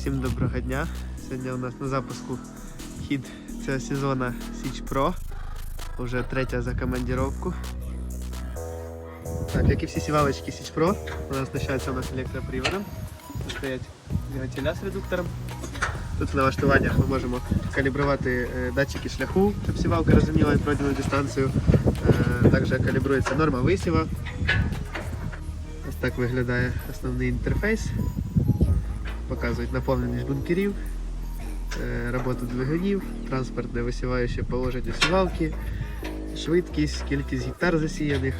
Всім доброго дня. Сьогодні у нас на запуску хід цього сезону Січ Pro. Уже третя за командировку. Так, як і всі сівалочки Січ Pro, вона оснащається у нас електроприводом. Тут стоять двигателя з редуктором. Тут в налаштуваннях ми можемо калібрувати е, датчики шляху, щоб сівалка розуміла і пройдену дистанцію. Е, Також калібрується норма висіва. Ось так виглядає основний інтерфейс. Показують наповненість бункерів, е, роботу двигунів, транспортне висіваюче положення сівалки, швидкість, кількість гектар засіяних,